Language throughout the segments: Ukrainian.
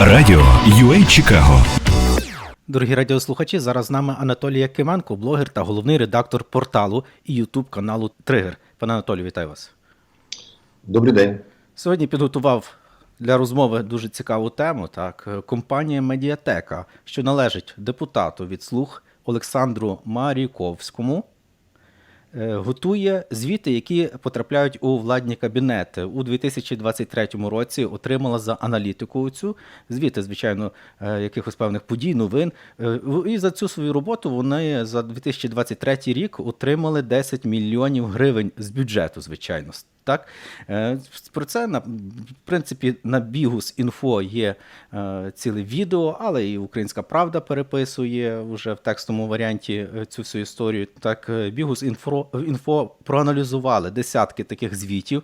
Радіо UA Чикаго. Дорогі радіослухачі, зараз з нами Анатолій Якименко, блогер та головний редактор порталу і Ютуб каналу Тригер. Пане Анатолію, вітаю вас. Добрий день. Сьогодні підготував для розмови дуже цікаву тему. Так, компанія Медіатека, що належить депутату від слуг Олександру Маріковському, готує звіти, які потрапляють у владні кабінети. У 2023 році отримала за аналітику цю звіти, звичайно, е, якихось певних подій, новин. Е, І за цю свою роботу вони за 2023 рік отримали 10 мільйонів гривень з бюджету, звичайно. Так? Е, Про це на в принципі на Бігус інфо є е, ціле відео, але і Українська Правда переписує вже в текстовому варіанті е, цю всю історію. Так, Бігус інфо, інфо проаналізували десятки таких звітів,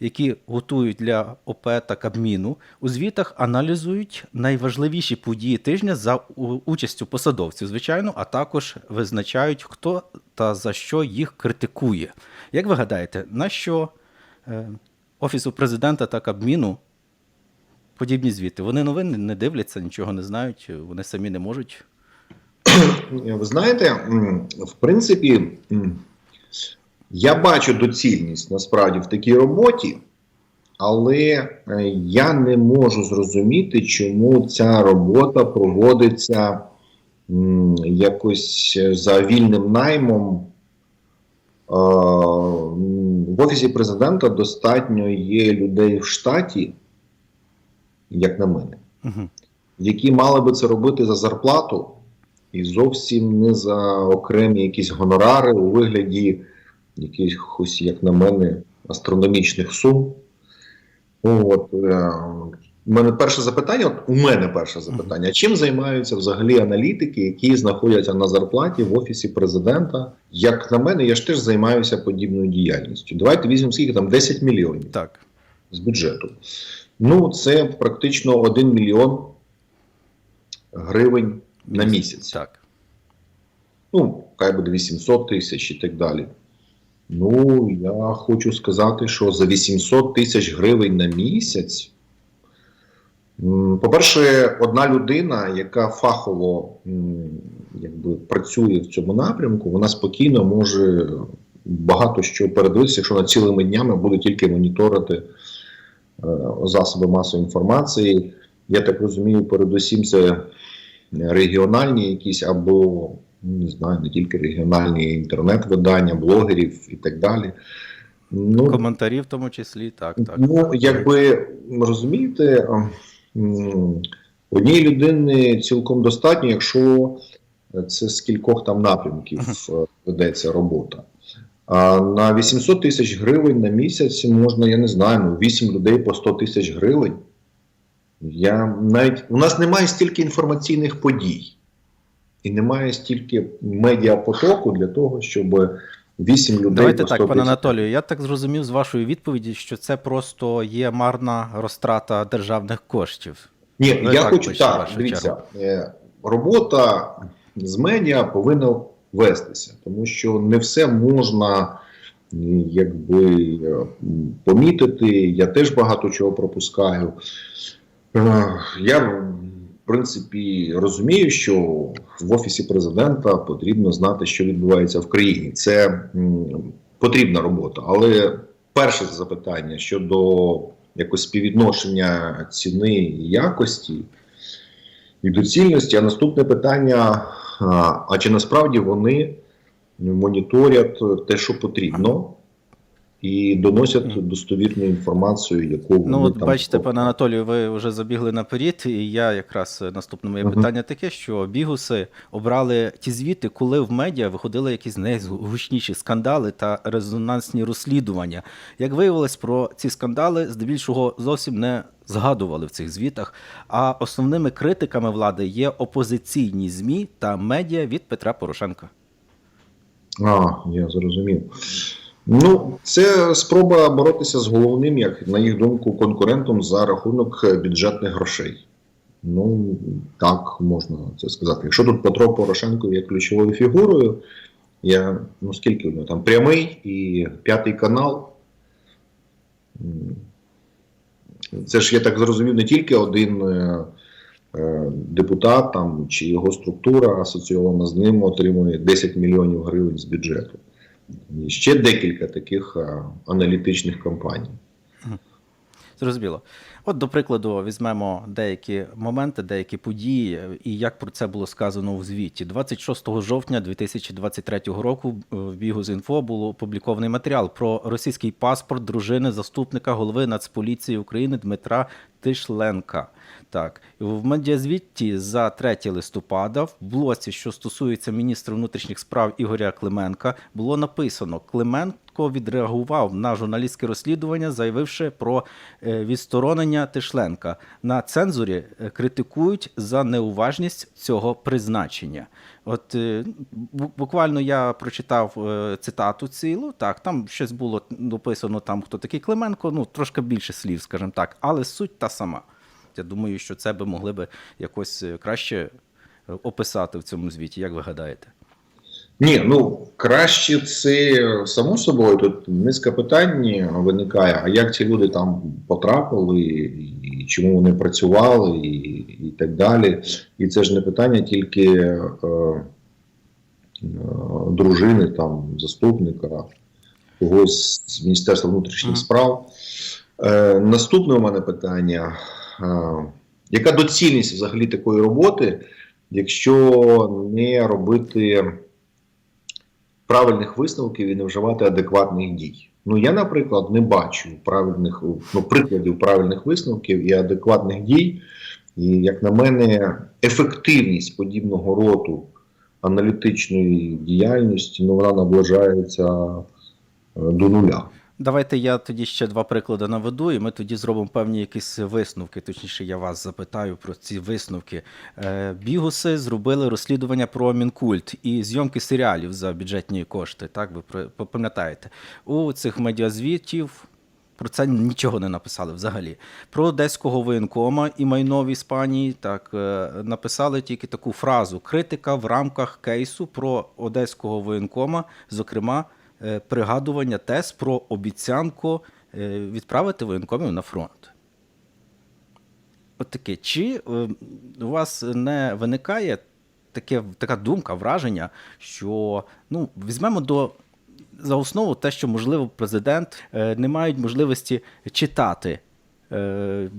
які готують для ОП та Кабміну. У звітах аналізують найважливіші події тижня за участю посадовців, звичайно, а також визначають, хто та за що їх критикує. Як ви гадаєте, на що Офісу президента та Кабміну подібні звіти? Вони новини не дивляться, нічого не знають, вони самі не можуть. Ви знаєте, в принципі, я бачу доцільність насправді в такій роботі, але е, я не можу зрозуміти, чому ця робота проводиться якось за вільним наймом. Е, В офісі президента достатньо є людей в штаті, як на мене. Угу. які мали би це робити за зарплату, і зовсім не за окремі якісь гонорари у вигляді якихось, як на мене, астрономічних сум. От, е, у мене перше запитання, от у мене перше запитання: чим займаються взагалі аналітики, які знаходяться на зарплаті в офісі президента? Як на мене, я ж теж займаюся подібною діяльністю. Давайте візьмемо скільки там 10 мільйонів Так. з бюджету. Ну, це практично 1 мільйон гривень на місяць. Так. Ну, хай буде 800 тисяч і так далі. Ну, я хочу сказати, що за 800 тисяч гривень на місяць. По-перше, одна людина, яка фахово якби, працює в цьому напрямку, вона спокійно може багато що передивитися, якщо вона цілими днями буде тільки моніторити е, засоби масової інформації. Я так розумію, передусім це регіональні якісь або не знаю, не тільки регіональні інтернет-видання, блогерів і так далі. Ну, Коментарі в тому числі, так, так. Ну, якби розумієте, м, однієї людини цілком достатньо, якщо це з кількох там напрямків ведеться робота. А на 800 тисяч гривень на місяць можна, я не знаю, ну 8 людей по 100 тисяч гривень. Я навіть у нас немає стільки інформаційних подій, і немає стільки медіапотоку для того, щоб 8 людей Давайте так, пане Анатолію. Я так зрозумів з вашої відповіді, що це просто є марна розтрата державних коштів. Ні, Ви я так хочу так. Дивіться, е, робота з медіа повинна вестися, тому що не все можна якби е, помітити. Я теж багато чого пропускаю. Е, Я принципі розумію, що в офісі президента потрібно знати, що відбувається в країні. Це потрібна робота, але перше запитання щодо якось співвідношення ціни і якості і доцільності. А наступне питання: а чи насправді вони моніторять те, що потрібно, і доносять достовірну інформацію, яку вони Ну, от там бачите, пане Анатолію, ви вже забігли наперед, і я якраз е, наступне моє Мгм. питання таке, що бігуси обрали ті звіти, коли в медіа виходили якісь найгучніші скандали та резонансні розслідування. Як виявилось, про ці скандали здебільшого зовсім не згадували в цих звітах. А основними критиками влади є опозиційні ЗМІ та медіа від Петра Порошенка. А, я зрозумів. Ну, це спроба боротися з головним, як на їх думку, конкурентом за рахунок е, бюджетних грошей. Ну, так можна це сказати. Якщо тут Петро Порошенко є ключовою фігурою, я ну скільки нього там прямий і п'ятий канал. Це ж я так зрозумів, не тільки один е, е, депутат там, чи його структура асоційована з ним отримує 10 мільйонів гривень з бюджету. Ще декілька таких е, аналітичних компаній. Зрозуміло. От, до прикладу, візьмемо деякі моменти, деякі події, і як про це було сказано у звіті. 26 жовтня 2023 року в Бігус.Інфо було опублікований матеріал про російський паспорт дружини заступника голови Нацполіції України Дмитра Тишленка. Так, в медіазвіті за 3 листопада в блоці, що стосується міністра внутрішніх справ Ігоря Клименка, було написано: Клименко відреагував на журналістське розслідування, заявивши про е, відсторонення Тишленка. На цензурі е, критикують за неуважність цього призначення. От е, буквально я прочитав цитату цілу. Так, там щось було написано, там хто такий Клименко, ну трошки більше слів, скажімо так, але суть та сама. Я думаю, що це би могли би якось краще описати в цьому звіті. Як ви гадаєте? Ні, ну краще це само собою. Тут низка питань виникає. А як ці люди там потрапили, і чому вони працювали, і, і так далі. І це ж не питання тільки е, е, дружини, там, заступника, когось з Міністерства внутрішніх справ. Е, наступне у мене питання: е, яка доцільність взагалі такої роботи, якщо не робити правильних висновків і не вживати адекватних дій? Ну, я, наприклад, не бачу правильних ну, прикладів правильних висновків і адекватних дій. І, як на мене, ефективність подібного роду аналітичної діяльності ну, вона наближається е, до нуля. Давайте я тоді ще два приклади наведу, і ми тоді зробимо певні якісь висновки. Точніше, я вас запитаю про ці висновки. Е, Бігуси зробили розслідування про мінкульт і зйомки серіалів за бюджетні кошти. Так, ви пам'ятаєте? У цих медіазвітів про це нічого не написали взагалі. Про одеського воєнкома і майно в Іспанії так е, написали тільки таку фразу: критика в рамках кейсу про одеського воєнкома, зокрема, пригадування тез про обіцянку е, відправити воєнкомів на фронт. От таке. Чи е, у вас не виникає таке, така думка, враження, що ну, візьмемо до за основу те, що, можливо, президент е, не мають можливості читати е,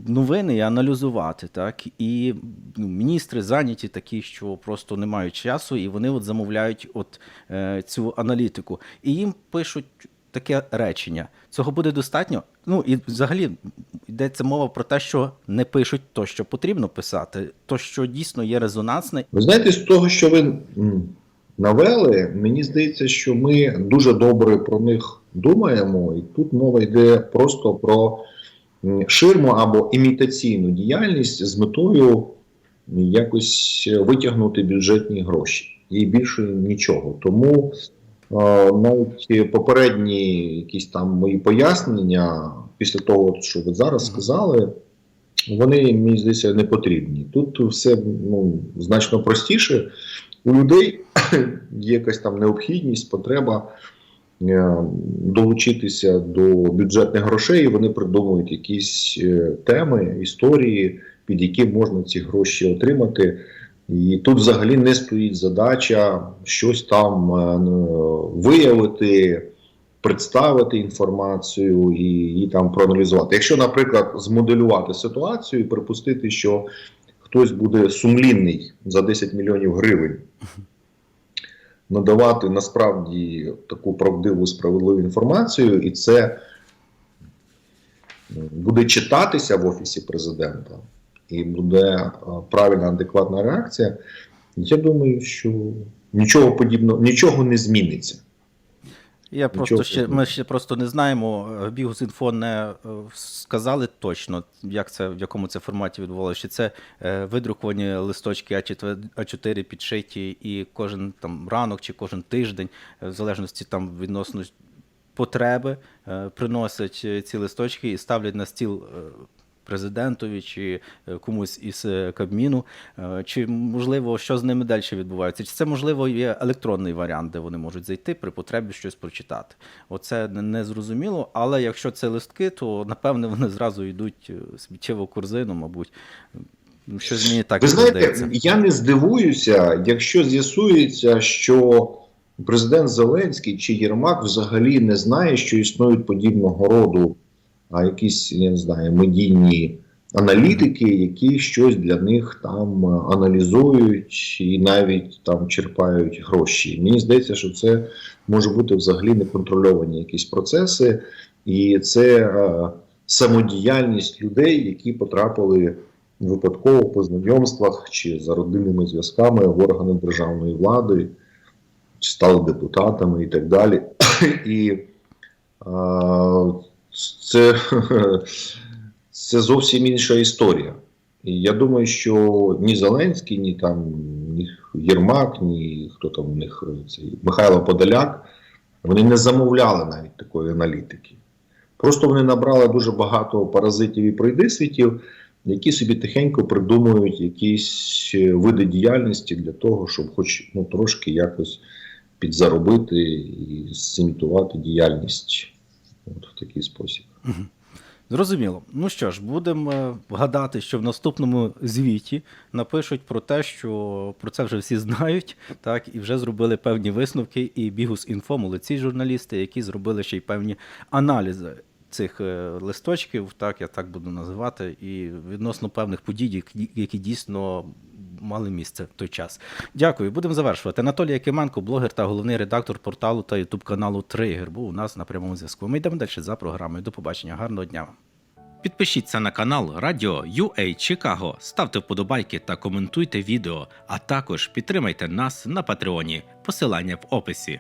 новини і аналізувати, так? І ну, міністри зайняті такі, що просто не мають часу, і вони от замовляють от, е, цю аналітику. І їм пишуть таке речення. Цього буде достатньо. Ну і взагалі йдеться мова про те, що не пишуть то, що потрібно писати, то, що дійсно є резонансне. Ви знаєте, з того, що ви навели, мені здається, що ми дуже добре про них думаємо, і тут мова йде просто про ширму або імітаційну діяльність з метою якось витягнути бюджетні гроші. І більше нічого. Тому е, навіть попередні якісь там мої пояснення після того, що ви зараз сказали, вони мені здається не потрібні. Тут все ну, значно простіше. У людей є якась там необхідність, потреба е, долучитися до бюджетних грошей, і вони придумують якісь е, теми, історії, під які можна ці гроші отримати. І тут взагалі не стоїть задача щось там е, ну, виявити, представити інформацію і її там проаналізувати. Якщо, наприклад, змоделювати ситуацію і припустити, що хтось буде сумлінний за 10 мільйонів гривень надавати насправді таку правдиву справедливу інформацію, і це буде читатися в офісі президента, і буде е, правильна адекватна реакція. Я думаю, що нічого подібного, нічого не зміниться. Я просто ще, ми ще просто не знаємо. е, Бігус.Інфо не е, сказали точно, як це, в якому це форматі відбувалося. Чи це е, видруковані листочки А4, А4 підшиті, і кожен там ранок чи кожен тиждень, в залежності там відносно потреби, приносять ці листочки і ставлять на стіл. Президентові чи е, комусь із е, Кабміну, Е, чи можливо, що з ними далі відбувається? Чи це можливо є електронний варіант, де вони можуть зайти при потребі щось прочитати? Оце не- зрозуміло, але якщо це листки, то напевне вони зразу йдуть сміттєву корзину, мабуть. Щось мені так Ви знаєте, здається. я не здивуюся, якщо з'ясується, що президент Зеленський чи Єрмак взагалі не знає, що існують подібного роду а якісь, я не знаю, медійні аналітики, які щось для них там е, аналізують і навіть там черпають гроші. Мені здається, що це може бути взагалі неконтрольовані якісь процеси, і це е, самодіяльність людей, які потрапили випадково по знайомствах чи за родинними зв'язками в органи державної влади, чи стали депутатами і так далі. І а, це, це зовсім інша історія. І я думаю, що ні Зеленський, ні там ні Єрмак, ні хто там у них цей Михайло Подоляк, вони не замовляли навіть такої аналітики. Просто вони набрали дуже багато паразитів і пройдисвітів, які собі тихенько придумують якісь е, види діяльності для того, щоб хоч ну, трошки якось підзаробити і зімітувати діяльність от в такий спосіб. Зрозуміло. Ну що ж, будемо е, гадати, що в наступному звіті напишуть про те, що про це вже всі знають, так, і вже зробили певні висновки, і Бігус Інфо, молодці журналісти, які зробили ще й певні аналізи цих е, листочків, так, я так буду називати, і відносно певних подій, які дійсно мали місце в той час. Дякую. Будемо завершувати. Анатолій Якименко, блогер та головний редактор порталу та ютуб каналу Тригер, був у нас на прямому зв'язку. Ми йдемо далі за програмою. До побачення. Гарного дня. Підпишіться на канал Радіо UA Чикаго, ставте вподобайки та коментуйте відео, а також підтримайте нас на Патреоні. Посилання в описі.